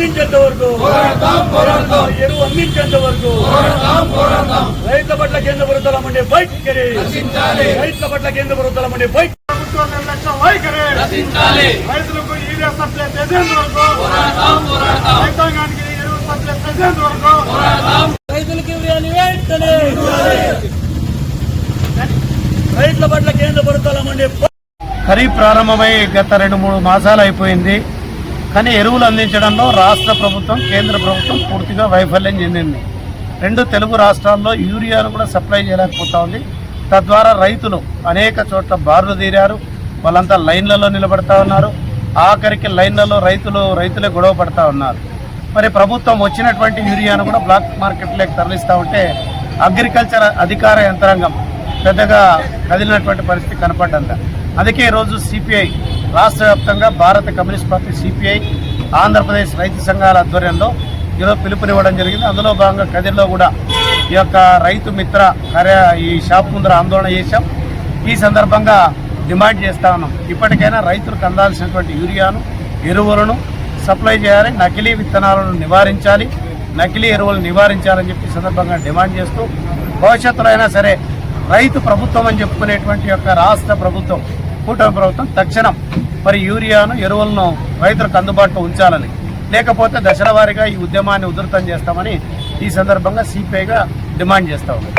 అందించేంత వరకు ఎరువు అందించేంత వరకు రైతుల పట్ల కేంద్ర ప్రభుత్వాల మండే బైక్ రైతుల పట్ల కేంద్ర ప్రభుత్వాల మండే బైక్ ప్రభుత్వ నిర్లక్ష్య వైఖరి. రైతులకు యూరియా సప్లై చేసేంత వరకు. రైతాంగానికి ఎరువు సప్లై చేసేంత వరకు. రైతులకి ఇవ్వాలి వెంటనే రైతుల పట్ల కేంద్ర ప్రభుత్వాల మండే ఖరీఫ్ ప్రారంభమై గత రెండు మూడు మాసాలు అయిపోయింది. కానీ ఎరువులు అందించడంలో రాష్ట్ర ప్రభుత్వం కేంద్ర ప్రభుత్వం పూర్తిగా వైఫల్యం చెందింది. రెండు తెలుగు రాష్ట్రాల్లో యూరియాను కూడా సప్లై చేయలేకపోతా ఉంది. తద్వారా రైతులు అనేక చోట్ల బారులు తీరారు. వాళ్ళంతా లైన్లలో నిలబడతా ఉన్నారు. ఆఖరికి లైన్లలో రైతులు రైతులే గొడవ పడతా ఉన్నారు. మరి ప్రభుత్వం వచ్చినటువంటి యూరియాను కూడా బ్లాక్ మార్కెట్లోకి తరలిస్తూ ఉంటే అగ్రికల్చర్ అధికార యంత్రాంగం పెద్దగా కదిలినటువంటి పరిస్థితి కనపడ్డంత. అందుకే ఈరోజు సిపిఐ రాష్ట్ర వ్యాప్తంగా భారత కమ్యూనిస్ట్ పార్టీ సిపిఐ ఆంధ్రప్రదేశ్ రైతు సంఘాల ఆధ్వర్యంలో ఈరోజు పిలుపునివ్వడం జరిగింది. అందులో భాగంగా కదిరిలో కూడా ఈ యొక్క రైతు మిత్ర కార్య ఈ షాప్ ముందర ఆందోళన చేశాం. ఈ సందర్భంగా డిమాండ్ చేస్తా ఉన్నాం. ఇప్పటికైనా రైతులకు అందాల్సినటువంటి యూరియాను ఎరువులను సప్లై చేయాలి నకిలీ విత్తనాలను నివారించాలి నకిలీ ఎరువులను నివారించాలని చెప్పి సందర్భంగా డిమాండ్ చేస్తూ భవిష్యత్తులో అయినా సరే రైతు ప్రభుత్వం అని చెప్పుకునేటువంటి యొక్క రాష్ట్ర ప్రభుత్వం కూటమి ప్రభుత్వం తక్షణం మరి యూరియాను ఎరువులను రైతులకు అందుబాటులో ఉంచాలని. లేకపోతే దశల వారీగా ఈ ఉద్యమాన్ని ఉధృతం చేస్తామని ఈ సందర్భంగా సిపిఐగా డిమాండ్ చేస్తా ఉన్నాం.